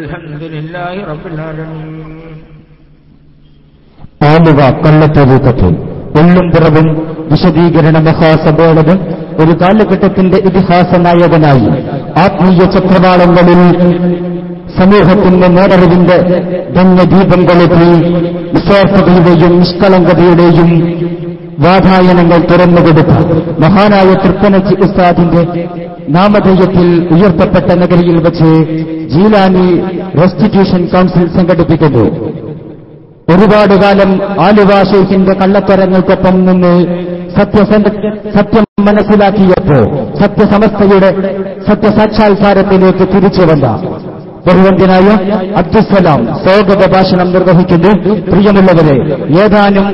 الحمد لله رب العالمين ആലുവ കൊല്ലത്തൊഴുക്കത്ത് എള്ളും പിറവും വിശദീകരണ മഹാസമ്മേളനം ഒരു കാലഘട്ടത്തിന്റെ ഇതിഹാസ നായകനായി ആത്മീയ ചക്രവാളങ്ങളിൽ സമൂഹത്തിന്റെ നേരറിവിന്റെ ധന്യദീപം കൊളുത്തി നിസ്വാർത്ഥതയുടെയും നിഷ്കളങ്കതയുടെയും വാതായനങ്ങൾ തുറന്നുകൊടുത്ത മഹാനായ തൃപ്പനജി ഉസ്താദിന്റെ നാമധേയത്തിൽ ഉയർത്തപ്പെട്ട നഗരിയിൽ വെച്ച് ജീലാനി റെസ്റ്റിറ്റ്യൂഷൻ കൌൺസിൽ സംഘടിപ്പിക്കുന്നു. ഒരുപാട് കാലം ആലുവ ഷെയ്ഖിന്റെ കള്ളത്തരങ്ങൾക്കൊപ്പം നിന്ന് സത്യം മനസ്സിലാക്കിയപ്പോ സത്യസമസ്തയുടെ സത്യസാക്ഷാത്കാരത്തിലേക്ക് തിരിച്ചു വന്ന ബഹുവന്യനായ അബ്ദുസലാം സ്വാഗത ഭാഷണം നിർവഹിക്കുന്നു. പ്രിയമുള്ളവരെ ഏതാനും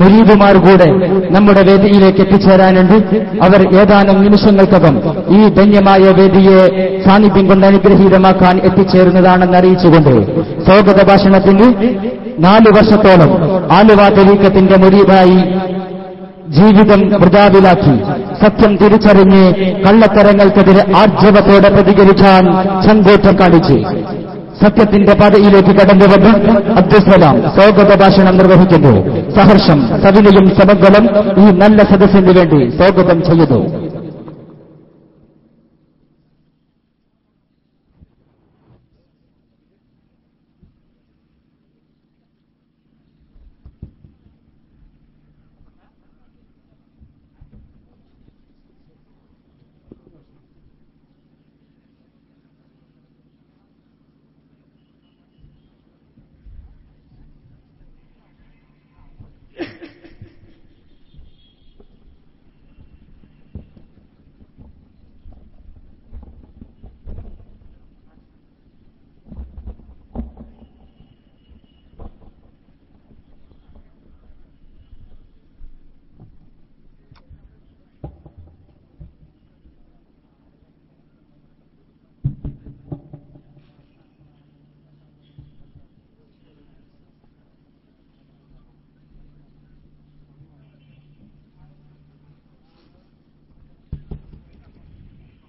മുരീദുമാർ കൂടെ നമ്മുടെ വേദിയിലേക്ക് എത്തിച്ചേരാനുണ്ട്. അവർ ഏതാനും നിമിഷങ്ങൾക്കകം ഈ ധന്യമായ വേദിയെ സാന്നിധ്യം കൊണ്ട് അനുഗ്രഹീതമാക്കാൻ എത്തിച്ചേരുന്നതാണെന്ന് അറിയിച്ചുകൊണ്ട് സ്വാഗത ഭാഷണത്തിന് നാലു വർഷത്തോളം ആലുവ തെരീക്കത്തിന്റെ മുരീതായി ജീവിതം വൃതാവിലാക്കി സത്യം തിരിച്ചറിഞ്ഞ് കള്ളത്തരങ്ങൾക്കെതിരെ ആർജവത്തോടെ പ്രതികരിക്കാൻ ചങ്കോറ്റം കാണിച്ച്. സത്യത്തിന്റെ പാതയിലേക്ക് കടന്നുവന്ന് അബ്ദുസലാം സ്വാഗത ഭാഷണം നിർവഹിക്കുന്നു. സഹർഷം സവിനയും സമഗളം ഈ നല്ല സദസ്സിന് വേണ്ടി സ്വാഗതം ചെയ്യുന്നു.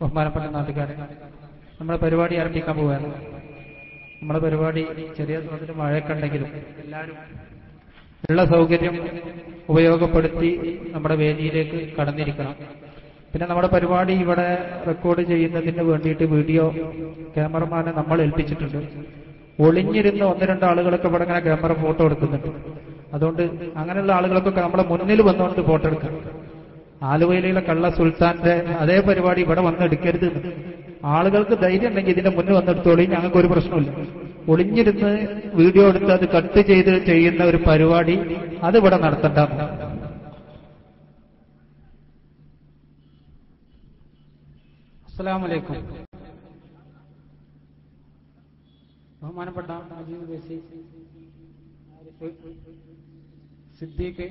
ബഹുമാനപ്പെട്ട നാട്ടുകാരെ നമ്മുടെ പരിപാടി ആരംഭിക്കാൻ പോവുകയാണ്. നമ്മുടെ പരിപാടി ചെറിയ തോതിൽ മഴയൊക്കെ ഉണ്ടെങ്കിലും എല്ലാവരും ഉള്ള സൗകര്യം ഉപയോഗപ്പെടുത്തി നമ്മുടെ വേദിയിലേക്ക് കടന്നിരിക്കണം. പിന്നെ നമ്മുടെ പരിപാടി ഇവിടെ റെക്കോർഡ് ചെയ്യുന്നതിന് വേണ്ടിയിട്ട് വീഡിയോ ക്യാമറമാനെ നമ്മൾ ഏൽപ്പിച്ചിട്ടുണ്ട്. ഒളിഞ്ഞിരുന്ന് ഒന്ന് രണ്ട് ആളുകളൊക്കെ ഇവിടെ ഇങ്ങനെ ക്യാമറ ഫോട്ടോ എടുക്കുന്നുണ്ട്. അതുകൊണ്ട് അങ്ങനെയുള്ള ആളുകൾക്കൊക്കെ നമ്മുടെ മുന്നിൽ വന്നുകൊണ്ട് ഫോട്ടോ എടുക്കാം ആലുവയിലുള്ള കള്ള സുൽത്താന്റെ അതേ പരിപാടി ഇവിടെ വന്ന് എടുക്കരുത് ആളുകൾക്ക് ധൈര്യം ഉണ്ടെങ്കിൽ ഇതിന്റെ മുന്നിൽ വന്നെടുത്തോളി ഞങ്ങൾക്ക് ഒരു പ്രശ്നമില്ല ഒളിഞ്ഞിരുന്ന് വീഡിയോ എടുത്ത് അത് കട്ട് ചെയ്ത് ചെയ്യുന്ന ഒരു പരിപാടി അത് ഇവിടെ നടത്തണ്ട. അസ്സലാമലൈക്കും ബഹുമാനപ്പെട്ട ബസി സിദ്ദീഖ്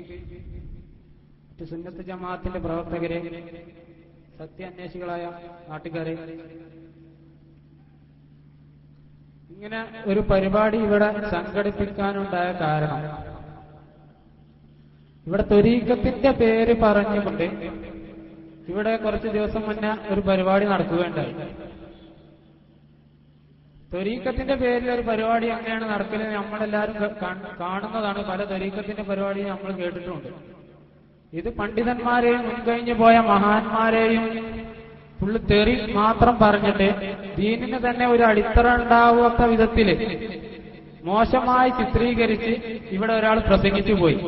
സുന്നത്ത് ജമാഅത്തിന്റെ പ്രവർത്തകരെ സത്യാന്വേഷികളായ നാട്ടുകാരെ. ഇങ്ങനെ ഒരു പരിപാടി ഇവിടെ സംഘടിപ്പിക്കാനുണ്ടായ കാരണം ഇവിടെ തൊരീക്കത്തിന്റെ പേര് പറഞ്ഞുകൊണ്ട് ഇവിടെ കുറച്ച് ദിവസം മുന്നേ ഒരു പരിപാടി നടക്കുകയുണ്ടായി. തൊരീക്കത്തിന്റെ പേരിൽ ഒരു പരിപാടി അങ്ങനെയാണ് നടക്കുന്നത് നമ്മളെല്ലാവരും കാണുന്നതാണ്. പല തൊരീക്കത്തിന്റെ പരിപാടി നമ്മൾ കേട്ടിട്ടുണ്ട്. ഇത് പണ്ഡിതന്മാരെയും മുൻകഴിഞ്ഞു പോയ മഹാന്മാരെയും ഫുള്ള് തെറി മാത്രം പറഞ്ഞിട്ട് ദീനിന് തന്നെ ഒരു അടിത്തറ ഉണ്ടാവാത്ത വിധത്തിൽ മോശമായി ചിത്രീകരിച്ച് ഇവിടെ ഒരാൾ പ്രസംഗിച്ചു പോയി.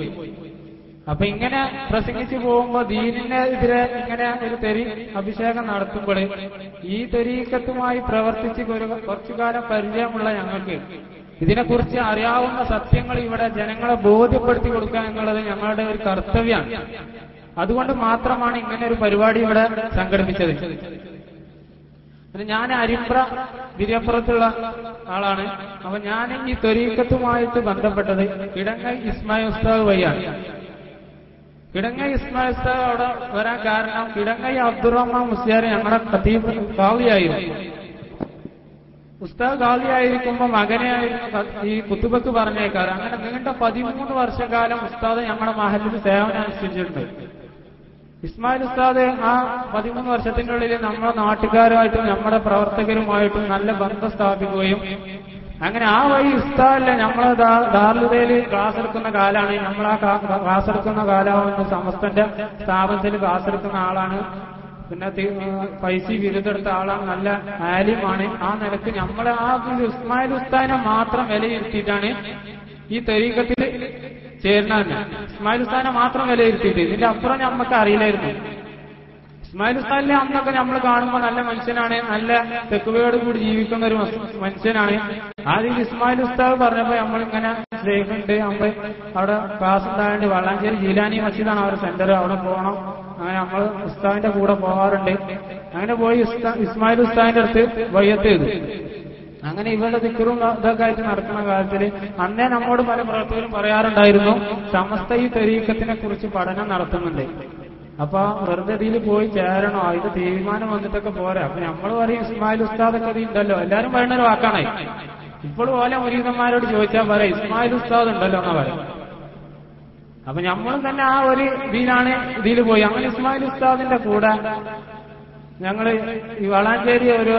അപ്പൊ ഇങ്ങനെ പ്രസംഗിച്ചു പോകുമ്പോ ദീനിനെതിരെ ഇങ്ങനെ ഒരു തെരി അഭിഷേകം നടത്തുമ്പോൾ ഈ തെരീക്കത്തുമായി പ്രവർത്തിച്ച് കുറച്ചു കാലം പരിചയമുള്ള ഞങ്ങൾക്ക് ഇതിനെക്കുറിച്ച് അറിയാവുന്ന സത്യങ്ങൾ ഇവിടെ ജനങ്ങളെ ബോധ്യപ്പെടുത്തി കൊടുക്കുക എന്നുള്ളത് ഞങ്ങളുടെ ഒരു കർത്തവ്യമാണ് അതുകൊണ്ട് മാത്രമാണ് ഇങ്ങനെ ഒരു പരിപാടി ഇവിടെ സംഘടിപ്പിച്ചത്. ഞാൻ അരിമ്പ്ര വിരപ്പുറത്തുള്ള ആളാണ്. അപ്പൊ ഞാൻ ഈ ത്വരീക്കത്തുമായിട്ട് ബന്ധപ്പെട്ടത് കിടങ്ങ ഇസ്മായിൽ ഉസ്താദ് വഴിയാണ്. കിടങ്ങ ഇസ്മായിൽ ഉസ്താദ് അവിടെ വരാൻ കാരണം കിടങ്ങ അബ്ദുറഹ്മാൻ മുസ്ലിയാർ ഞങ്ങളുടെ ഖതീബ് കാവിയായിരുന്നു ഉസ്താദ് ഖാദിയായിരിക്കുമ്പോ മകനെയായിരുന്നു ഈ കുത്തുബക്ക് പറഞ്ഞേക്കാറ്. അങ്ങനെ നീണ്ട പതിമൂന്ന് വർഷക്കാലം ഉസ്താദ് ഞങ്ങളുടെ മഹലിൽ സേവനം അനുഷ്ഠിച്ചിട്ടുണ്ട്. ഇസ്മായിൽ ഉസ്താദ് ആ പതിമൂന്ന് വർഷത്തിനുള്ളിൽ നമ്മുടെ നാട്ടുകാരുമായിട്ടും നമ്മുടെ പ്രവർത്തകരുമായിട്ടും നല്ല ബന്ധം സ്ഥാപിക്കുകയും അങ്ങനെ ആ വഴി ഉസ്താദല്ല നമ്മളെ ദാർലുദയിൽ ക്ലാസ് എടുക്കുന്ന കാലാണ് നമ്മൾ ക്ലാസ് എടുക്കുന്ന കാലമാണ് സമസ്തന്റെ സ്ഥാപനത്തിൽ ക്ലാസ് എടുക്കുന്ന ആളാണ് പിന്നെ പൈസ ബിരുദെടുത്ത ആളാണ് നല്ല ആലിമാണ്. ആ നിലയ്ക്ക് നമ്മളെ ആ ഇസ്മായിൽ ഉസ്താനെ മാത്രം വിലയിരുത്തിയിട്ടാണ് ഈ തെരീക്കത്തിൽ ചേരുന്ന ഇസ്മായിൽ ഉസ്താനെ മാത്രം വിലയിരുത്തിയിട്ട് ഇതിന്റെ അപ്പുറം നമുക്ക് അറിയില്ലായിരുന്നു. ഇസ്മായിൽ ഉസ്താനിലെ അന്നൊക്കെ നമ്മൾ കാണുമ്പോൾ നല്ല മനുഷ്യനാണ് നല്ല തെക്കുവയോട് കൂടി ജീവിക്കുന്ന ഒരു മനുഷ്യനാണ്. ആദ്യം ഇസ്മായിൽ ഉസ്താവ് പറഞ്ഞപ്പോ നമ്മളിങ്ങനെ സ്നേഹമുണ്ട്. നമ്മൾ അവിടെ ക്ലാസ് ഉണ്ടായത് വള്ളാഞ്ചേരി ജീലാനി മസ്ജിദാണ് അവരുടെ സെന്റർ അവിടെ പോകണം അങ്ങനെ നമ്മൾ ഉസ്താദിന്റെ കൂടെ പോകാറുണ്ട്. അങ്ങനെ പോയി ഇസ്മായിൽ ഉസ്താദിന്റെ അടുത്ത് വയ്യത്ത് അങ്ങനെ ഇവരുടെ ദിക്കറും ഇതൊക്കെ ആയിട്ട് നടക്കുന്ന കാലത്തിൽ അന്നേ നമ്മോട് പല പ്രവർത്തകരും പറയാറുണ്ടായിരുന്നു സമസ്ത ഈ തെരീക്കത്തിനെ കുറിച്ച് പഠനം നടത്തുന്നുണ്ട്. അപ്പൊ വെറുതെ ഇതിൽ പോയി ചേരണോ അതിന്റെ തീരുമാനം വന്നിട്ടൊക്കെ പോരാ. അപ്പൊ നമ്മൾ പറയും ഇസ്മായിൽ ഉസ്താദൊക്കെ ഉണ്ടല്ലോ എല്ലാരും പറയുന്ന ഒരു വാക്കാണേ. ഇപ്പോഴും ഓല മുരീതന്മാരോട് ചോദിച്ചാൽ പറയാം ഇസ്മായിൽ ഉസ്താദ് ഉണ്ടല്ലോ എന്നാ പറയാം. അപ്പൊ നമ്മൾ തന്നെ ആ ഒരു ഇതിലാണ് ഇതിൽ പോയി. അങ്ങനെ ഇസ്മായിൽ ഉസ്താദിന്റെ കൂടെ ഞങ്ങൾ ഈ വളാഞ്ചേരി ഒരു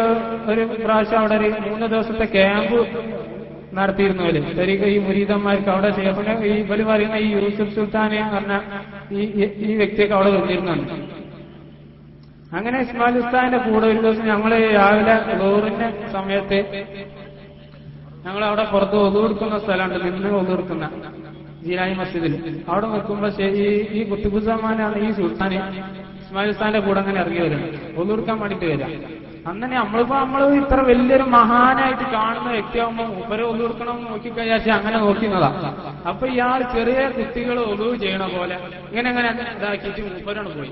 ഒരു പ്രാവശ്യം അവിടെ ഒരു മൂന്ന് ദിവസത്തെ ക്യാമ്പ് നടത്തിയിരുന്നു അവർ ശരിക്കും ഈ മുരീതന്മാർക്ക് അവിടെ ചെയ്യപ്പെട്ട ഈ ഇവർ പറയുന്ന ഈ യൂസുഫ് സുൽത്താനെ പറഞ്ഞ ഈ ഈ വ്യക്തിയൊക്കെ അവിടെ വന്നിരുന്നുണ്ട്. അങ്ങനെ ഇസ്മായിൽ ഉസ്താദിന്റെ കൂടെ ഒരു ദിവസം ഞങ്ങൾ രാവിലെ ലോറിന്റെ സമയത്ത് ഞങ്ങൾ അവിടെ പുറത്ത് ഒതുകൊടുക്കുന്ന സ്ഥലമുണ്ട്. നിന്ന് ഒതുകൊടുക്കുന്ന ജീരായി മസ്ജിദിൽ. അവിടെ നിൽക്കുമ്പോ ഈ ഈ കുത്തുബുസമാനാണ് ഈ സുൽത്താന് ഇസ്മായിൽ ഉസ്താന്റെ കൂടെ അങ്ങനെ ഇറങ്ങി വരുന്നത് ഒതുകൊടുക്കാൻ വേണ്ടിട്ട് വരാം അങ്ങനെ നമ്മളിപ്പോ നമ്മൾ ഇത്ര വലിയൊരു മഹാനായിട്ട് കാണുന്ന വ്യക്തിയാകുമ്പോ ഉപരെ ഒതുക്കണം നോക്കി നോക്കിക്കഴിഞ്ഞാൽ അങ്ങനെ നോക്കുന്നതാ. അപ്പൊ ഇയാൾ ചെറിയ കുട്ടികൾ ഒതുവ് ചെയ്യണ പോലെ ഇങ്ങനെ അങ്ങനെ ഇതാക്കിയിട്ട് ഉപരാണ് പോയി.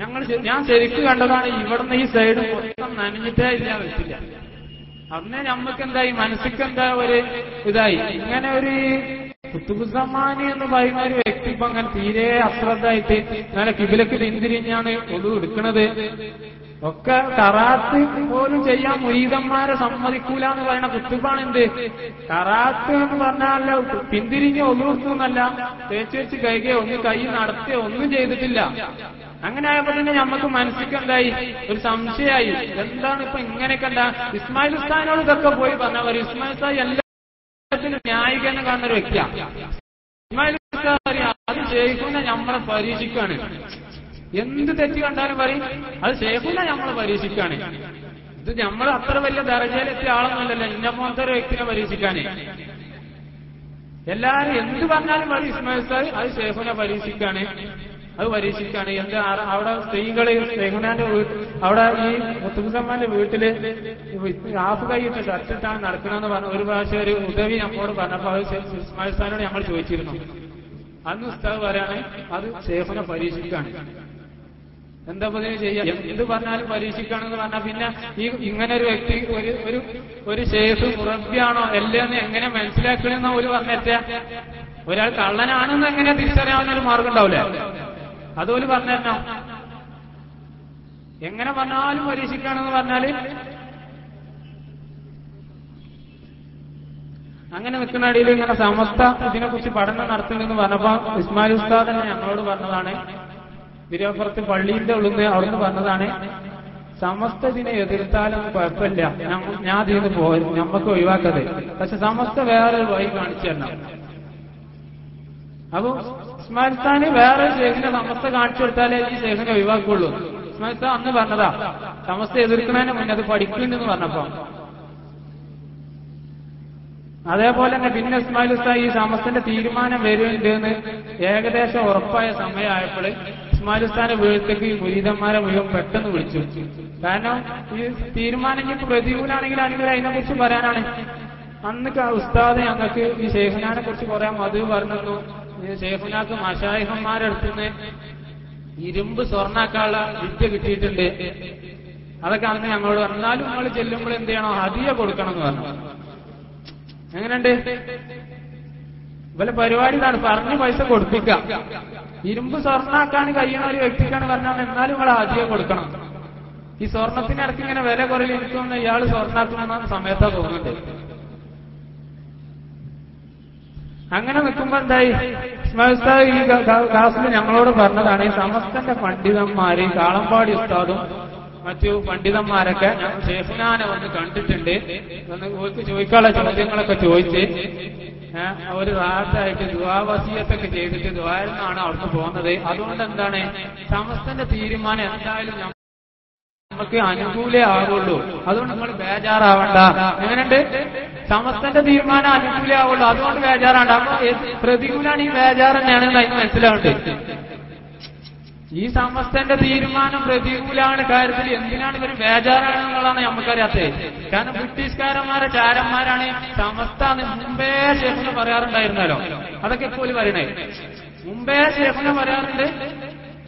ഞങ്ങൾ ഞാൻ ശരിക്കും കണ്ടതാണ് ഇവിടുന്ന് ഈ സൈഡ് മൊത്തം നനഞ്ഞിട്ടേ ഇല്ല വെച്ചില്ല. അന്നേ നമ്മക്ക് എന്തായി മനസ്സിക്ക് എന്താ ഒരു ഇതായി? ഇങ്ങനെ ഒരു കുത്തുബുസമാനി എന്ന് പറയുന്ന ഒരു വ്യക്തി ഇപ്പൊ അങ്ങനെ തീരെ അശ്രദ്ധായിട്ട് നല്ല കിബിലക്ക് പിന്തിരിഞ്ഞാണ് ഒതു എടുക്കുന്നത് ഒക്കെ കറാത്ത് പോലും ചെയ്യാൻ മുരീതന്മാരെ സമ്മതിക്കൂല എന്ന് പറയുന്ന കുത്തുബാണ് എന്ത് കറാത്ത് എന്ന് പറഞ്ഞാലോ പിന്തിരിഞ്ഞ് ഒന്നുകൊടുക്കുന്നല്ല തേച്ച് വെച്ച് കൈകയോ ഒന്ന് കൈ നടത്തുകയോ ഒന്നും ചെയ്തിട്ടില്ല. അങ്ങനെ ആയപ്പോ തന്നെ നമുക്ക് മനസ്സിക്ക് എന്തായി? ഒരു സംശയമായി. എന്താണ് ഇപ്പൊ ഇങ്ങനെയൊക്കെ എന്താ? ഇസ്മായിൽ ഉസ്താനോട് ഇതൊക്കെ പോയി പറഞ്ഞവർ ഇസ്മായിൽ ഉസ്താൻ എല്ലാത്തിനും ന്യായീകരണം കാണുന്ന ഒരു വ്യക്തിയാണ് അത് ചെയ്യിക്കുന്ന നമ്മളെ പരീക്ഷിക്കാണ് എന്ത് തെറ്റ് കണ്ടാലും പറയും അത് ഷേഖുല്ല നമ്മളെ പരീക്ഷിക്കാണ് ഇത് നമ്മൾ അത്ര വലിയ ദർജയിലെത്തിയ ആളൊന്നുമല്ലല്ലോ ഇന്ന പോലത്തെ ഒരു വ്യക്തിനെ പരീക്ഷിക്കാനേ. എല്ലാരും എന്ത് പറഞ്ഞാലും പറയും ഇസ്മായിൽ സാർ അത് ഷേഖുനെ പരീക്ഷിക്കാണ് അത് പരീക്ഷിക്കുകയാണ്. എന്റെ അവിടെ സ്ത്രീകളെ സ്നേഹനാന്റെ വീട്ടിൽ അവിടെ ഈ മുത്തുസമ്മാന്റെ വീട്ടിൽ ഹാഫ് കൈയിട്ട് ഷർട്ടിട്ടാണ് നടക്കണമെന്ന് പറഞ്ഞ ഒരു പ്രാവശ്യം ഒരു ഉദവി നമ്മോട് പറഞ്ഞപ്പോ അത് ഇസ്മായിൽ ഞങ്ങൾ ചോദിച്ചിരുന്നു. അന്ന് ഉസ്താവ് പറയാണ് അത് ഷേഖുനെ പരീക്ഷിക്കുകയാണ് എന്താ പതിന് ചെയ്യാം? എന്ത് പറഞ്ഞാലും പരീക്ഷിക്കുകയാണെന്ന് പറഞ്ഞാൽ പിന്നെ ഈ ഇങ്ങനെ ഒരു വ്യക്തി ഒരു ഒരു ഒരു ഷേഫ് മുറബിയാണോ അല്ലെന്ന് എങ്ങനെ മനസ്സിലാക്കണമെന്ന് ഒരു പറഞ്ഞ ഒരാൾ കള്ളനാണെന്ന് എങ്ങനെ തിരിച്ചറിയാവുന്ന ഒരു മാർഗം ഉണ്ടാവില്ലേ അതുപോലെ പറഞ്ഞ എങ്ങനെ പറഞ്ഞാലും പരീക്ഷിക്കുകയാണെന്ന് പറഞ്ഞാൽ അങ്ങനെ നിൽക്കുന്ന അടിയിൽ ഇങ്ങനെ സമസ്ത ഇതിനെക്കുറിച്ച് പഠനം നടത്തുന്നുണ്ടെന്ന് പറഞ്ഞപ്പോ ഇസ്മായിൽ ഉസ്താദ് തന്നെ ഞങ്ങളോട് പറഞ്ഞതാണ്. തിരുവപ്പുറത്ത് പള്ളിയുടെ ഉള്ളിൽ അവിടുന്ന് പറഞ്ഞതാണ് സമസ്ത ഇതിനെ എതിർത്താലും കുഴപ്പമില്ല. ഞാൻ നിന്ന് പോയി നമുക്ക് ഒഴിവാക്കത് പക്ഷെ സമസ്ത വേറെ വഴി കാണിച്ചു തരണം. അപ്പൊ ഖാന് വേറെ ഷേഖിനെ സമസ്ത കാണിച്ചു കൊടുത്താലേ ഈ ഷേഖിനെ ഒഴിവാക്കുള്ളൂ. ഇസ്മായിൽ അന്ന് പറഞ്ഞതാ സമസ്ത എതിർക്കുന്നതിന് മുന്നേ അത് പഠിക്കുന്നുണ്ടെന്ന് പറഞ്ഞപ്പോ. അതേപോലെ തന്നെ പിന്നെ ഇസ്മായിൽ ഉസ്താ ഈ സമസ്തന്റെ തീരുമാനം വരുന്നുണ്ട് എന്ന് ഏകദേശം ഉറപ്പായ സമയമായപ്പോൾ ഇസ്മായിൽ ഉസ്താന്റെ വീട്ടിലേക്ക് ഈ മുരീതന്മാരെ മുഴുവൻ പെട്ടെന്ന് വിളിച്ചു. കാരണം ഈ തീരുമാനം ഇനി പ്രതികൂലാണെങ്കിലാണെങ്കിൽ അതിനെ കുറിച്ച് പറയാനാണ്. അന്ന് ഉസ്താദ് ഞങ്ങൾക്ക് ഈ ശേഖനാനെ കുറിച്ച് കുറെ മധു പറഞ്ഞു ഷേഖുനാക്ക് മഷായിഹന്മാരെടുത്തുനിന്ന് ഇരുമ്പ് സ്വർണാക്കാനുള്ള വിദ്യ കിട്ടിയിട്ടുണ്ട്. അതൊക്കെ അന്ന് ഞങ്ങളോട് പറഞ്ഞു എന്നാലും നിങ്ങൾ ചെല്ലുമ്പോൾ എന്ത് ചെയ്യണോ? ഹതിയ കൊടുക്കണം എന്ന് പറഞ്ഞു. എങ്ങനെയുണ്ട്? ഇവലെ പരിപാടി ഇതാണ്. പറഞ്ഞ് പൈസ കൊടുപ്പിക്കാം ഇരുമ്പ് സ്വർണാക്കാൻ കഴിയുന്ന ഒരു വ്യക്തിക്കാണ് പറഞ്ഞാൽ എന്നാലും നിങ്ങൾ ആദ്യം കൊടുക്കണം. ഈ സ്വർണത്തിന് ഇടയ്ക്ക് ഇങ്ങനെ വില കുറയിൽ എനിക്കൊന്ന് ഇയാൾ സ്വർണാക്കുന്ന സമയത്താണ് തോന്നുന്നുണ്ട് അങ്ങനെ നിൽക്കുമ്പോ എന്തായി? ഉസ്താദ് ഈ ക്ലാസ്സിൽ ഞങ്ങളോട് പറഞ്ഞതാണ് ഈ സമസ്തന്റെ പണ്ഡിതന്മാര് കാളമ്പാടി ഉസ്താദും മറ്റു പണ്ഡിതന്മാരൊക്കെ ഞാൻ വന്ന് കണ്ടിട്ടുണ്ട്. ചോദിക്കാനുള്ള ചോദ്യങ്ങളൊക്കെ ചോദിച്ച് ഒരു റാത്തായിട്ട് ദുവാവസീയത്തൊക്കെ ചെയ്തിട്ട് ദുവാരുന്നാണ് അവിടുന്ന് പോകുന്നത്. അതുകൊണ്ട് എന്താണ്? സമസ്തന്റെ തീരുമാനം എന്തായാലും നമുക്ക് അനുകൂലേ ആവുള്ളൂ. അതുകൊണ്ട് നമ്മൾ ബേജാറാവണ്ട. എങ്ങനെയുണ്ട്? സമസ്തന്റെ തീരുമാനം അനുകൂലമാവുള്ളൂ അതുകൊണ്ട് ബേജാറാണ്ട് അപ്പൊ പ്രതികൂലാണ് ഈ ബേജാർ തന്നെയാണ് അതിന് ഈ സമസ്തന്റെ തീരുമാനം പ്രതികൂലാണ്. കാര്യത്തിൽ എന്തിനാണ് ഇവർ ബേജാറാണെന്നുള്ളതാണ് നമുക്കറിയാത്തത്. കാരണം ബ്രിട്ടീഷുകാരന്മാരെ ചാരന്മാരാണ് സമസ്ത മുമ്പേ ശേഷം പറയാറുണ്ടായിരുന്നല്ലോ. അതൊക്കെ ഇപ്പോൾ പറയണേ. മുമ്പേ ശേഷം പറയാറുണ്ട്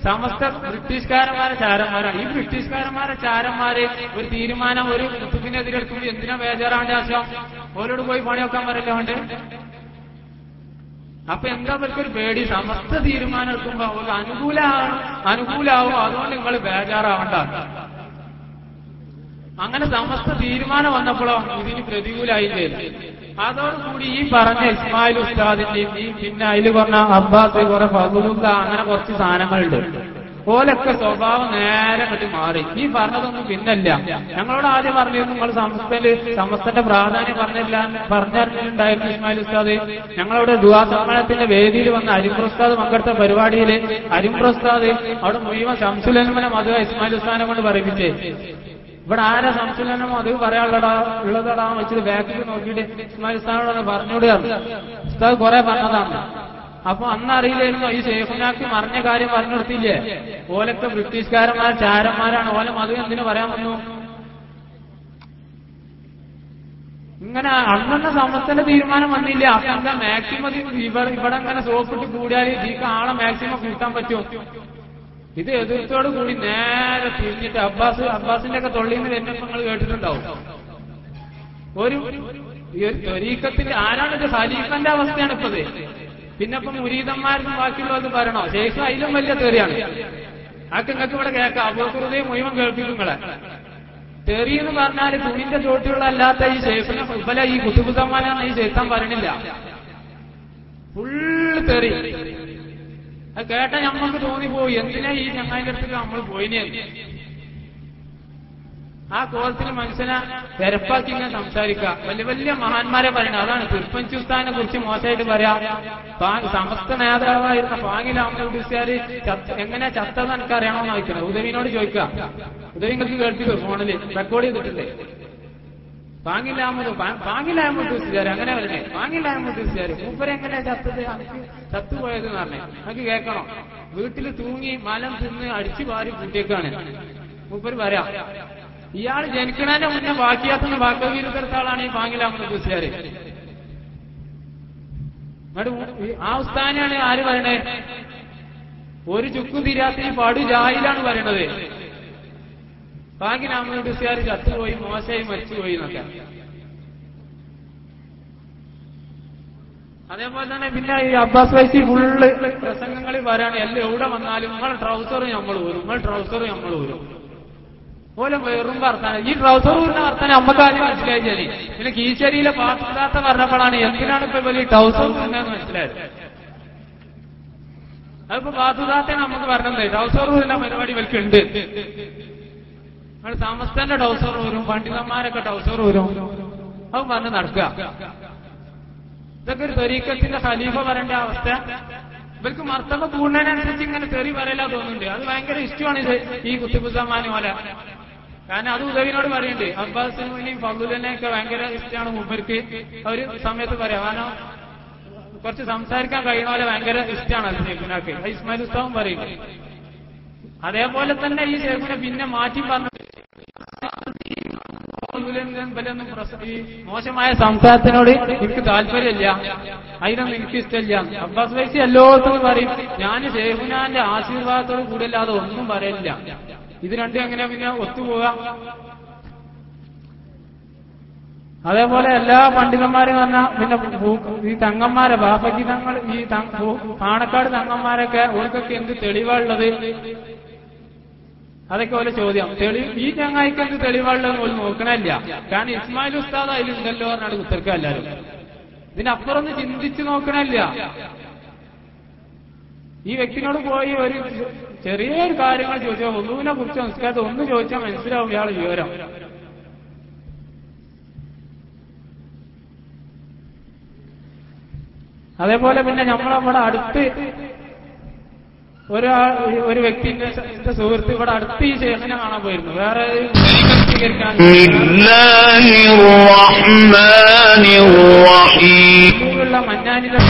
സമസ്ത ബ്രിട്ടീഷുകാരന്മാരെ ചാരന്മാരാണ്. ഈ ബ്രിട്ടീഷുകാരന്മാരെ ചാരന്മാരെ ഒരു തീരുമാനം ഒരു കുത്തുബിനെതിരെടുക്കുമ്പോൾ എന്തിനാ ബേജാറാണ്ട് ആവശ്യം? ഓരോട് പോയി പണി നോക്കാൻ പറയല്ലേ വേണ്ടേ അപ്പൊ എന്താ അവർക്കൊരു പേടി? സമസ്ത തീരുമാനം എടുക്കുമ്പോ അവർക്ക് അനുകൂല അനുകൂലാവും. അതുകൊണ്ട് നിങ്ങൾ ബേജാറാവണ്ട. അങ്ങനെ സമസ്ത തീരുമാനം വന്നപ്പോഴോ ഇതിന് പ്രതികൂലായില്ലേ അതോടുകൂടി ഈ പറഞ്ഞ ഇസ്മായിൽ ഉസ്താദിന്റെയും ഈ പിന്നെ അതിൽ പറഞ്ഞ അബ്ബാസ് കുറെ ഫതുലുക്ക അങ്ങനെ കുറച്ച് സാധനങ്ങളുണ്ട്. ഓലൊക്കെ സ്വഭാവം നേരെ കട്ടി മാറി. ഈ പറഞ്ഞതൊന്നും പിന്നല്ല. ഞങ്ങളോട് ആദ്യം പറഞ്ഞിരുന്നു നിങ്ങൾ സമസ്തയിൽ സമസ്തന്റെ പ്രാധാന്യം പറഞ്ഞില്ല പറഞ്ഞിട്ടുണ്ടായിരുന്നു ഇസ്മായിൽ ഉസ്താദ്. ഞങ്ങളവിടെ ദുവാ സമ്മേളനത്തിന്റെ വേദിയിൽ വന്ന അരിപ്രസ്താദ് പങ്കെടുത്ത പരിപാടിയിൽ അരിപ്രസ്താദ് അവിടെ മുഴുവൻ ശംസുലന്മനെ മധു ഇസ്മായിൽ ഉസ്താദിനെ കൊണ്ട് പറയിപ്പിച്ചേ. ഇവിടെ ആരെ സംശയം അത് പറയാനുള്ളടാ ഉള്ളതടാ വെച്ചിട്ട് ബാക്കിൽ നോക്കിയിട്ട് ഇസ്മായിൽ ഉസ്താദിനോട് പറഞ്ഞോട് ഉസ്താദ് കുറെ പറഞ്ഞതാണ്. അപ്പൊ അന്ന് അറിയില്ലായിരുന്നു ഈ സേഫുനാക്ക് മറിഞ്ഞ കാര്യം പറഞ്ഞു കൊടുത്തില്ലേ ഓലൊക്കെ ബ്രിട്ടീഷുകാരന്മാർ ചാരന്മാരാണ് ഓല മതം എന്തിനു പറയാൻ വന്നു ഇങ്ങനെ അന്നത്തെ സമസ്തന്റെ തീരുമാനം വന്നില്ല അപ്പൊ എന്താ മാക്സിമം ഇവിടെ ഇവിടെ അങ്ങനെ സോപ്പിട്ട് കൂടിയാൽ ഇതിക്ക് ആളെ മാക്സിമം കൂട്ടാൻ പറ്റും ഇത് എതിർത്തോട് കൂടി നേരെ തിരിഞ്ഞിട്ട് അബ്ബാസ് അബ്ബാസിന്റെ ഒക്കെ തൊള്ളിയിൽ നിന്ന് വരുന്നപ്പോ നിങ്ങൾ കേട്ടിട്ടുണ്ടാവും ഒരു ത്വരീക്കത്തിന്റെ ആരാണിത് ഖലീഫന്റെ അവസ്ഥയാണ് ഇപ്പത് പിന്നെ ഇപ്പൊ മുരീതന്മാരും ബാക്കിയുള്ളത് പറയണോ? ശേഷം അതിലും വലിയ തെറിയാണ്. ആക്ക് നിങ്ങൾക്ക് ഇവിടെ കേൾക്കാം. അബൂസുറുദയെ മുഴുവൻ കേൾപ്പിക്കും നിങ്ങളെ തെറി എന്ന് പറഞ്ഞാൽ തുണിന്റെ ചോട്ടുകളല്ലാത്ത ഈ ശേഷം ഇവല ഈ കുത്തുബുദ്ധന്മാരാണ് ഈ ശേഷം പറയണില്ല. ഫുള്ള് തെറി. അത് കേട്ട ഞമ്മക്ക് തോന്നിപ്പോയി. എന്തിനാ ഈ ഞങ്ങളുടെ അടുത്തേക്ക് നമ്മൾ പോയിനെ? ആ കോഴ്സിൽ മനുഷ്യനെ തിരപ്പാക്കി ഇങ്ങനെ സംസാരിക്കുക. വലിയ വലിയ മഹാന്മാരെ പറയുന്നത്. അതാണ് തിരുപ്പഞ്ചുസ്ഥാനെ കുറിച്ച് മോശമായിട്ട് പറയാം. സമസ്ത നേതാവായിരുന്ന പാങ്ങിലാമ ഉദ്ദേശിച്ചാൽ എങ്ങനെ ചത്തത് എനിക്ക് അറിയണമെന്ന് ചോദിക്കണം ഉദവിനോട് ചോദിക്കുക. ഉദവി നിങ്ങൾക്ക് കേൾപ്പിക്കും ഫോണിൽ? റെക്കോർഡ് ചെയ്തിട്ടുണ്ട് പാങ്ങില്ലാമത് പാങ്ങില്ലായ്മ ഉദ്ദേശിച്ചാര് അങ്ങനെ പറഞ്ഞേ. പാങ്ങില്ലായ്മ ഉദ്ദേശിച്ചാര് മൂപ്പരെ എങ്ങനെ ചത്തത്? ചത്തുപോയത് എന്ന് പറഞ്ഞേ. നമുക്ക് കേൾക്കണം? വീട്ടിൽ തൂങ്ങി മലം തിന്ന് അടിച്ചു വാരി കുട്ടിയേക്കാണ് മൂപ്പര് പറയാം ഇയാൾ ജനിക്കണേന്റെ മുന്നേ ബാക്കിയാത്തുന്ന ബാക്കവിരുദ്ധ ആളാണ് ഈ പാങ്ങിലാമ ഉദ്ദേശിച്ചാര് എന്നിട്ട് ഈ- ആ ഉസ്താനാണ് ആര് പറയണേ? ഒരു ചുക്കും ഈ പടു ജാഹിലാണ് പറയണത്. ഭാഗ്യനാമനുസാർ ചത്തുപോയി മോശമായി മരിച്ചുപോയി എന്നൊക്കെ. അതേപോലെ തന്നെ പിന്നെ ഈ അബ്ബാസ് വൈസി ഫുള്ള് പ്രസംഗങ്ങളിൽ വരാണ് എല്ലാം എവിടെ വന്നാലും നിങ്ങളെ ട്രൗസർ നമ്മൾ വരും നിങ്ങൾ ട്രൗസർ നമ്മൾ ഊരും. പോലെ വെറും വർത്താനം. ഈ ട്രൗസർ ഊരുന്ന വർത്താനം അമ്മ കാര്യം മനസ്സിലായി ശരി പിന്നെ കീശേരിയിലെ പാത്രദാത്ത പറഞ്ഞപ്പോഴാണ് എന്തിനാണ് ഇപ്പൊ വലിയ ട്രൗസർ ഊരുന്നതെന്ന് മനസ്സിലായത്? അതിപ്പോ ബാധുദാത്തെ നമുക്ക് പറഞ്ഞത് ട്രൗസർ ഊരുന്ന പരിപാടി ഇവർക്കുണ്ട് ഉണ്ട്. സമസ്തന്റെ ഡൗസർ വരും പണ്ഡിതന്മാരൊക്കെ ഡൗസർ വരും അത് പറഞ്ഞ് നടക്കുക. ഇതൊക്കെ ഒരു തെരീക്കത്തിന്റെ ഖലീഫ വരേണ്ട അവസ്ഥ. ഇവർക്ക് മർത്തവ കൂടുന്നതിനനുസരിച്ച് ഇങ്ങനെ തെറി പറയലാ തോന്നുന്നുണ്ട്. അത് ഭയങ്കര ഇഷ്ടമാണ് ഇത് ഈ കുത്തിബുസമാനി പോലെ. കാരണം അത് ഉദവിനോട് പറയുന്നുണ്ട് അബ്ബാസിനെയും ഫതുലിനെയൊക്കെ ഭയങ്കര ഇഷ്ടമാണ് മൂപ്പർക്ക് അവർ സമയത്ത് പറയാം കാരണം കുറച്ച് സംസാരിക്കാൻ കഴിയുന്ന പോലെ ഭയങ്കര ഇഷ്ടമാണ് അത് ഷെയ്ഖുനാക്ക്. അത് ഇസ്മായിൽ ഉസ്താവും പറയും. അതേപോലെ തന്നെ ഈ ഷെയ്ഖുനെ പിന്നെ മാറ്റി പറഞ്ഞു. ഈ മോശമായ സംസാരത്തിനോട് എനിക്ക് താല്പര്യമില്ല. അതിനൊന്നും എനിക്ക് ഇഷ്ടമില്ല അബ്ബാസ് വൈസി എല്ലാവർക്കും പറയും ഞാൻ ഷെയ്ഖുനാന്റെ ആശീർവാദത്തോട് കൂടുതലാതെ ഒന്നും പറയില്ല ഇത് രണ്ടും എങ്ങനെ പിന്നെ ഒത്തുപോകാം അതേപോലെ എല്ലാ പണ്ഡിതന്മാരും പറഞ്ഞാൽ പിന്നെ ഈ തങ്ങന്മാരെ ബാപ്പയ്ക്ക് തങ്ങൾ ഈ പാണക്കാട് തങ്ങന്മാരൊക്കെ ഓർക്കൊക്കെ എന്ത് തെളിവുള്ളത് അതൊക്കെ ഓരോ ചോദ്യം. തെളിവ് ഈ ചങ്ങായിക്ക് എന്ത് തെളിവുള്ളതെന്ന് പോലും നോക്കണില്ല. കാരണം ഇസ്മായിൽ ഉസ്താദ് അതിലുണ്ടല്ലോ എന്നാണ് കുത്തർക്ക എല്ലാവരും ഇതിനപ്പുറം ചിന്തിച്ചു നോക്കണില്ല. ഈ വ്യക്തിനോട് പോയി ഒരു ചെറിയൊരു കാര്യങ്ങൾ ചോദിച്ചാൽ ഒന്നുവിനെ കുറിച്ച് സംസ്കാരത്തെ ഒന്ന് ചോദിച്ചാൽ മനസ്സിലാവും ഇയാൾ വിവരം. അതേപോലെ പിന്നെ നമ്മളവിടെ അടുത്ത് ഒരാൾ ഒരു വ്യക്തിന്റെ സുഹൃത്ത് ഇവിടെ അടുത്ത് ഈ ശേഷനെ കാണാൻ പോയിരുന്നു. വേറെ സ്വീകരിക്കാൻ മഞ്ഞാനിലെ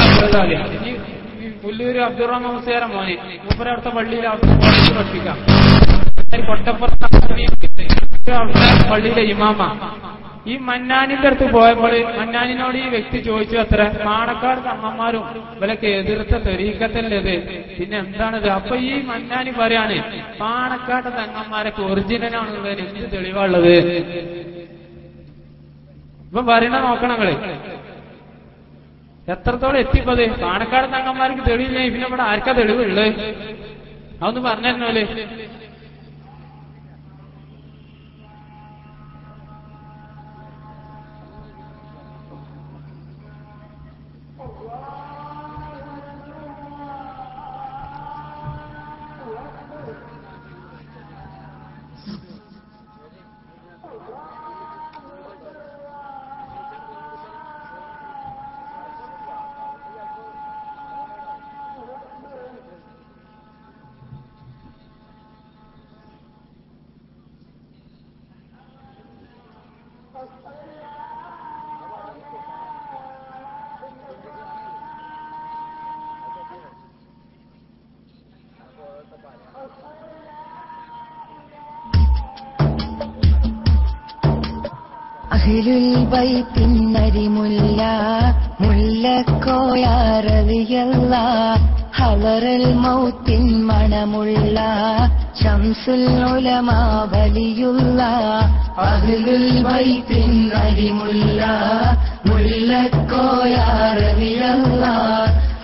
പുല്ലൂര് അബ്ദുറഹ്മാൻ മുസേര മോനെ. മൂപ്പര പള്ളിയിൽ കോളേജിൽ പഠിപ്പിക്കാം കൊട്ടപ്പുറത്ത് പള്ളിയിലെ ഇമാമ. ഈ മന്നാനിന്റെ അടുത്ത് പോയപ്പോൾ മന്നാനിനോട് ഈ വ്യക്തി ചോദിച്ചു അത്ര. പാണക്കാട് അമ്മമാരും ഇവരൊക്കെ എതിർത്ത തെരീക്കത്തല്ലത് പിന്നെ എന്താണിത്? അപ്പൊ ഈ മന്നാനി പറയാണ് പാണക്കാട് തങ്ങന്മാരൊക്കെ ഒറിജിനലാണുള്ളതിന് എന്ത് തെളിവാണുള്ളത് ഇപ്പൊ പറയണ നോക്കണങ്ങൾ എത്രത്തോളം എത്തിപ്പത് പാണക്കാട് തങ്ങന്മാർക്ക് തെളിവില്ലേ? പിന്നെ ഇവിടെ ആർക്കാ തെളിവുള്ളത്? അതൊന്ന് പറഞ്ഞല്ലേ വൈ പിന്നരിമുല്ല മുല്ലക്കോയാറവിയല്ല ഹവറൽ മൗത്തിൻ മണമുള്ള ശംസുൽ ഉലമാ വലിയുള്ള. അഹ്ലുൽ പിന്നരിമുല്ല മുല്ലക്കോയാറവിയല്ല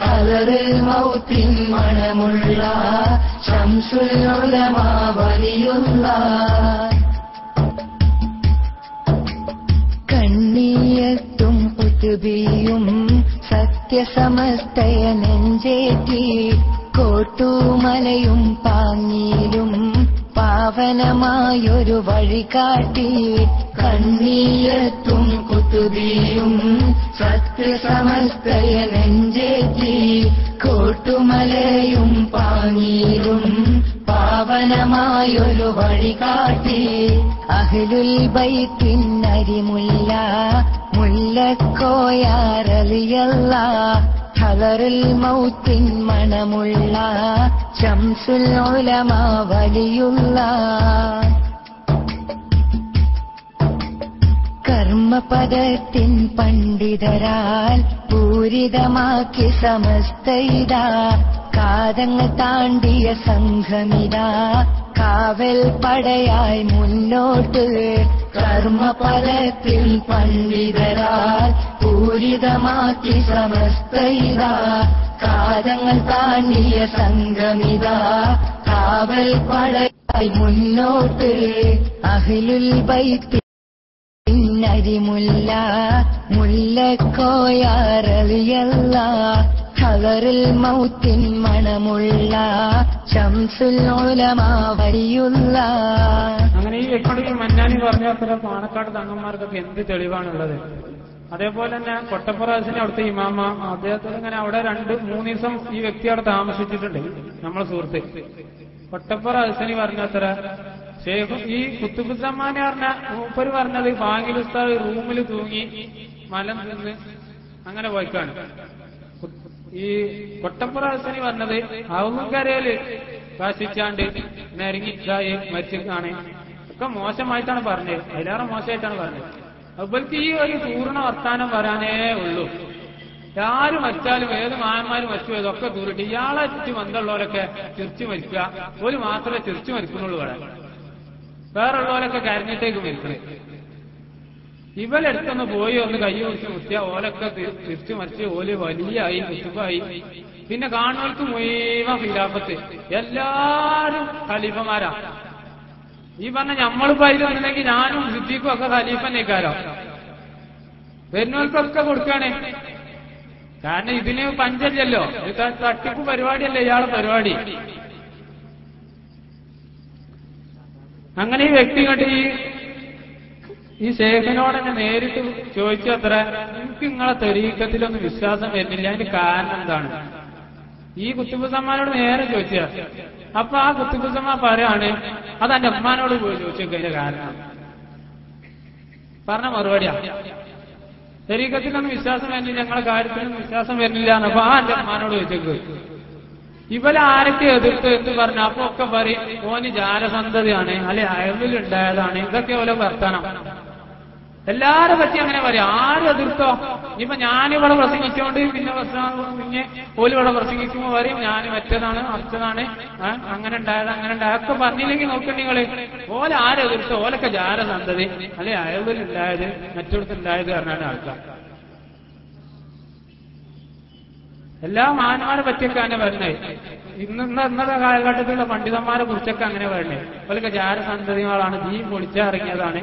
ഹവറൽ മൗത്തിൻ മണമുള്ള ശംസുൽ ഉലമാ വലിയുള്ള. കുതുബിയും സത്യസമസ്തയ നെഞ്ചേറ്റി കോട്ടുമലയും പാങ്ങിയിലും പാവനമായൊരു വഴി കാട്ടി കണ്ണീയത്തും കുത്തുതിയും സത്യസമസ്തയ നെഞ്ചേറ്റി പാവനമായൊരു വഴി കാട്ടി. അഹ്ലുൽ ബൈത്തിന്നരിമുല്ല മുല്ലക്കോയാറലിയല്ല ഹലറിൽ മൗത്തിൻ മണമുള്ള ചംസുൽ ഉലമാ വലിയുള്ള. കർമ്മപദത്തിൻ പണ്ഡിതരാൽ പൂരിതമാക്കി സമസ്തയിത കാതങ്ങൾ താണ്ടിയ സംഘമിത കാവൽ പടയായി മുന്നോട്ട് കർമ്മപദത്തിൻ പണ്ഡിതരാൽ പൂരിതമാക്കി സമസ്തയിത കാതങ്ങൾ താണ്ടിയ സംഘമിത കാവൽ പടയായി മുന്നോട്ട് അഹിലുൽ ബൈത്തി നരിമുല്ല മുല്ലക്കോയാറലിയല്ല. ഖബറിൽ മൗത്തിൻ മണമുള്ള ചംസുൽ ഉലമാ വഴിയുള്ള അങ്ങനെ ഈ ഈ മഞ്ഞാനി പറഞ്ഞ അത്ര പാണക്കാട് തങ്ങന്മാർക്കൊക്കെ എന്ത് തെളിവാണുള്ളത്? അതേപോലെ തന്നെ കൊട്ടപ്പുറാസിന്റെ അവിടുത്തെ ഇമാമ അദ്ദേഹത്തിന് ഇങ്ങനെ അവിടെ രണ്ട് മൂന്ന് ദിവസം ഈ വ്യക്തി അവിടെ താമസിച്ചിട്ടുണ്ട് നമ്മളെ സുഹൃത്ത്. കൊട്ടപ്പുറ ഹസനി പറഞ്ഞ അത്ര ഷേഖ് ഈ കുത്തുബുസമ്മാനെ പറഞ്ഞ മൂപ്പര് പറഞ്ഞത് ബാങ്കിൽ ഉസ്താദ് റൂമിൽ തൂങ്ങി മലം നിന്ന് അങ്ങനെ പോയിക്കാണ്. ഈ കൊട്ടപ്പുറ ഹസനി പറഞ്ഞത് അവങ്കരയിൽ കാശിച്ചാണ്ട് നരങ്ങിച്ചായി മരിച്ചിട്ടാണ് ഒക്കെ മോശമായിട്ടാണ് പറഞ്ഞത്. അതിലേറെ മോശമായിട്ടാണ് പറഞ്ഞത്. അവർക്ക് ഈ ഒരു പൂർണ വർത്താനം വരാനേ ഉള്ളൂ. ആര് മരിച്ചാലും ഏത് മാന്മാര് മരിച്ചു ഏതൊക്കെ ദൂരിട്ട് ഇയാളെ ചുറ്റി ബന്ധമുള്ളവരൊക്കെ ചിരിച്ചു മരിക്കുക. ഒരു മാത്രമേ ചിരിച്ചു മരിക്കുന്നുള്ളൂ ഇവിടെ. വേറുള്ളവരൊക്കെ കരഞ്ഞിട്ടേക്ക് മരിക്കണേ ഇവരെടുത്തൊന്ന് പോയി ഒന്ന് കൈ പിടിച്ച് മുത്തിയ ഓലൊക്കെ തിരിച്ചു മറിച്ച് ഓൽ വലിയായി കുത്തുബായി പിന്നെ കാണുന്നവർക്ക് മുഴുവൻ ഖിലാഫത്ത് എല്ലാരും ഖലീഫമാരാ. ഈ പറഞ്ഞ നമ്മളിപ്പോ അതിലൊന്നില്ലെങ്കിൽ ഞാനും സിദ്ദീഖും ഒക്കെ ഖലീഫന്നേക്കാരോ? വരുന്നവർക്കൊക്കെ കൊടുക്കണേ. കാരണം ഇതിന് പഞ്ചല്ലോ ഇത് തട്ടിപ്പ് പരിപാടിയല്ലേ ഇയാളെ പരിപാടി? അങ്ങനെ ഈ വ്യക്തി കണ്ട് ഈ ഈ ശേഖനോട് നേരിട്ട് ചോദിച്ചു അത്ര എനിക്ക് നിങ്ങളെ തെരീക്കത്തിലൊന്നും വിശ്വാസം വരുന്നില്ല. അതിന് കാരണം എന്താണ്? ഈ കുത്തുബുസമ്മാനോട് നേരെ ചോദിച്ച അപ്പൊ ആ കുത്തുബുസമ്മ പറയാണ് അത് എന്റെ ഉമ്മാനോട് പോയി ചോദിച്ചു അതിന്റെ കാരണം. പറഞ്ഞ മറുപടിയാ ശരീരത്തിനൊന്നും വിശ്വാസം വരുന്നില്ല ഞങ്ങളെ കാര്യത്തിനൊന്നും വിശ്വാസം വരുന്നില്ല. എന്നപ്പോ ആ എന്റെ ഉമ്മാനോട് ചോദിച്ചേക്ക് ഇവരെ ആരൊക്കെ എതിർത്ത് എന്ന് പറഞ്ഞ അപ്പൊ ഒക്കെ പറയും ഓന് ജാലസന്ധതയാണ് അല്ലെ അയവിലുണ്ടായതാണ് ഇതൊക്കെ ഓരോ വർത്തനം എല്ലാരെ പറ്റി അങ്ങനെ പറയാം. ആരും എതിർത്തോ? ഇപ്പൊ ഞാനിവിടെ പ്രസംഗിച്ചുകൊണ്ട് പിന്നെ പിന്നെ ഓൽ ഇവിടെ പ്രസംഗിക്കുമ്പോ പറയും ഞാൻ മറ്റേതാണ് അച്ഛനാണ് അങ്ങനെ ഉണ്ടായത് അങ്ങനെ ഉണ്ടായത്. ഒക്കെ പറഞ്ഞില്ലെങ്കിൽ നോക്കണ്ട നിങ്ങൾ. ഓല ആരെതിർത്തോ ഓലൊക്കെ ജാരസന്ധതി അല്ലെ അയവിലുണ്ടായത് മറ്റൊടത്തുണ്ടായത് പറഞ്ഞാണ് ആൾക്കാർ. എല്ലാ മാന്മാരെ പറ്റിയൊക്കെ അങ്ങനെ വരണേ. ഇന്ന് ഇന്ന് ഇന്നത്തെ കാലഘട്ടത്തിലുള്ള പണ്ഡിതന്മാരെ കുറിച്ചൊക്കെ അങ്ങനെ വരണേ. അവരൊക്കെ ജാരസന്തതികളാണ് തീ പൊളിച്ചിറങ്ങിയതാണ്.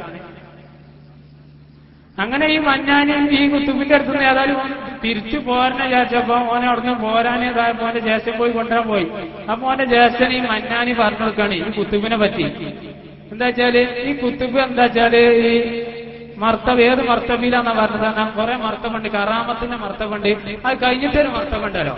അങ്ങനെ ഈ മഞ്ഞാനും ഈ കുത്തുബിന്റെ അടുത്തുനിന്ന് ഏതായാലും തിരിച്ചു പോരണ വിചാരിച്ചപ്പോ ഓനെ അവിടുന്ന് പോരാനേതായപ്പോ ഓന്റെ ജ്യേഷ്ഠൻ പോയി കൊണ്ടുവരാൻ പോയി. അപ്പൊ ഓന്റെ ജ്യേഷ്ഠൻ ഈ മഞ്ഞാനി പറഞ്ഞു കൊടുക്കാണ് ഈ കുത്തുപ്പിനെ പറ്റി. എന്താ വെച്ചാൽ ഈ കുത്തുപ്പ് എന്താ വെച്ചാൽ ഈ മർത്തബ് ഏത് മർത്തവിയിലാന്ന പറഞ്ഞത്? കുറെ മർത്തമുണ്ട് കറാമത്തിന്റെ മർത്തമുണ്ട് അത് കഴിഞ്ഞിട്ടൊരു മർത്തമുണ്ടല്ലോ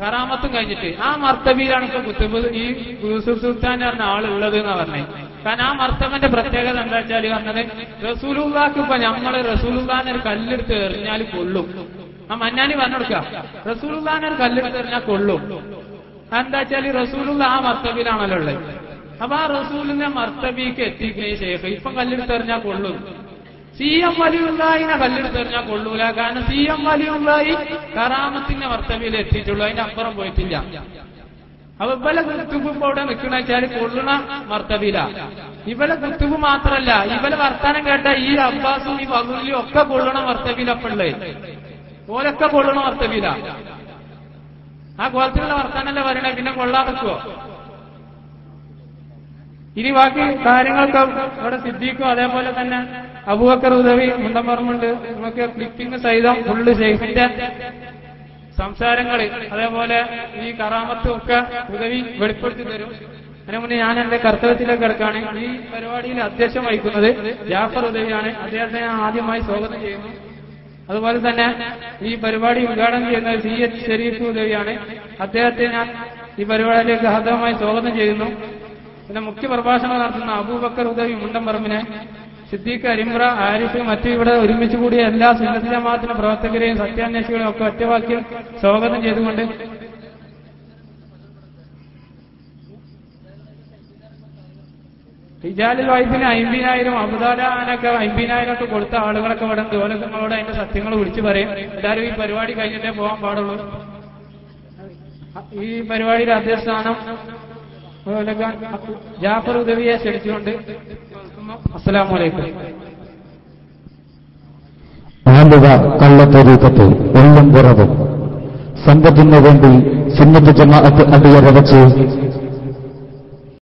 കറാമത്തും കഴിഞ്ഞിട്ട്. ആ മർത്തവിയിലാണ് ഇപ്പൊ കുത്തുബ് ഈ യൂസുഫ് സുൽത്താൻ പറഞ്ഞ ആളുള്ളത് എന്ന് പറഞ്ഞത് കാരണം ആ മർത്തവന്റെ പ്രത്യേകത എന്താ വെച്ചാൽ പറഞ്ഞത് റസൂലുള്ളാക്ക് ഇപ്പൊ നമ്മൾ റസൂലുള്ളാനെ ഒരു കല്ലെടുത്ത് എറിഞ്ഞാൽ കൊള്ളും. ആ മന്നാനി പറഞ്ഞു കൊടുക്കുക റസൂലുള്ളാനെ ഒരു കല്ലെടുത്ത് എറിഞ്ഞാൽ കൊള്ളും. എന്താ വെച്ചാൽ റസൂലുള്ള ആ മർത്തവിയിലാണല്ലോ ഉള്ളത്. അപ്പൊ ആ റസൂലിന്റെ മർത്തബിക്ക് എത്തിക്കുന്ന ഇപ്പൊ കല്ലെടുത്ത് എറിഞ്ഞാൽ കൊള്ളും. സി എം വലിയുള്ളായിനെ കല്ലെടുത്ത് എറിഞ്ഞാൽ കൊള്ളൂല. കാരണം സി എം വലിയുള്ളായി കറാമത്തിന്റെ വർത്തവിയിൽ എത്തിയിട്ടുള്ളൂ. അതിന്റെ അപ്പുറം പോയിട്ടില്ല. അപ്പൊ ഇവലെ കുത്തുബ് ഇപ്പൊ ഇവിടെ നിൽക്കണ വെച്ചാൽ കൊള്ളണ മർത്തവില ഇവലെ കുത്തുബ് മാത്രല്ല. ഇവലെ വർത്താനം കേട്ട ഈ അബ്ബാസും ഈ വകുലിയും ഒക്കെ കൊള്ളണ മർത്തബിലപ്പള്ളേ ഓരൊക്കെ കൊള്ളണ മർത്തവില ആ കോലത്തിലുള്ള വർത്താനല്ലേ പറയണേ? പിന്നെ കൊള്ളാതെക്കുവോ ഇനി ബാക്കി കാര്യങ്ങൾക്ക് ഇവിടെ സിദ്ദീഖും അതേപോലെ തന്നെ അബൂബക്കർ ഉദവി മുണ്ടപ്പറമ്പുണ്ട് നമുക്ക് ക്ലിപ്പിംഗ് സഹിതം ഫുള്ള് ഷെയ്ഖിന്റെ സംസാരങ്ങൾ അതേപോലെ ഈ കറാമത്തും ഒക്കെ ഉദവി വെളിപ്പെടുത്തി തരും. അതിനു മുന്നേ ഞാൻ എന്റെ കർത്തവ്യത്തിലേക്ക് കിടക്കാണ് ഈ പരിപാടിയിൽ അധ്യക്ഷം വഹിക്കുന്നത് ജാഫർ ഉദവിയാണ്. അദ്ദേഹത്തെ ഞാൻ ആദ്യമായി സ്വാഗതം ചെയ്യുന്നു. അതുപോലെ തന്നെ ഈ പരിപാടി ഉദ്ഘാടനം ചെയ്യുന്നത് സി എച്ച് ഷെരീഫ് ഉദവിയാണ്. അദ്ദേഹത്തെ ഞാൻ ഈ പരിപാടിയിലേക്ക് ഹൃദയമായി സ്വാഗതം ചെയ്യുന്നു. പിന്നെ മുഖ്യ പ്രഭാഷണം നടത്തുന്ന അബൂബക്കർ ഉദവി മുണ്ടംപറമ്പിനെ സിദ്ദീഖ് അരിമ്ര ആരിഫ് മറ്റു ഇവിടെ ഒരുമിച്ച് കൂടിയ എല്ലാ സുന്നത്തി പ്രവർത്തകരെയും സത്യാന്വേഷികളെയും ഒക്കെ ഒറ്റവാക്യം സ്വാഗതം ചെയ്തുകൊണ്ട് ഹിജാലിൽ വൈഫിന് അമ്പതിനായിരം അബുദാലാനൊക്കെ അമ്പതിനായിരം ഒക്കെ കൊടുത്ത ആളുകളൊക്കെ ഇവിടെ നിങ്ങളോട് അതിന്റെ സത്യങ്ങൾ വിളിച്ചു പറയും. എല്ലാവരും ഈ പരിപാടി കഴിഞ്ഞിട്ടേ പോകാൻ പാടുള്ളൂ. ഈ പരിപാടിയുടെ അധ്യക്ഷസ്ഥാനം ഓലൊക്കെ ജാഫർ ഉദവിയെ ക്ഷണിച്ചുകൊണ്ട് അസ്സലാമലൈക്കും ആലുവ കള്ളത്തൊരീക്കത്ത് എള്ളും കുറവും. സമ്പത്തിനു വേണ്ടി സുന്നത്ത് ജമാഅത്ത് അടിയറവച്ച്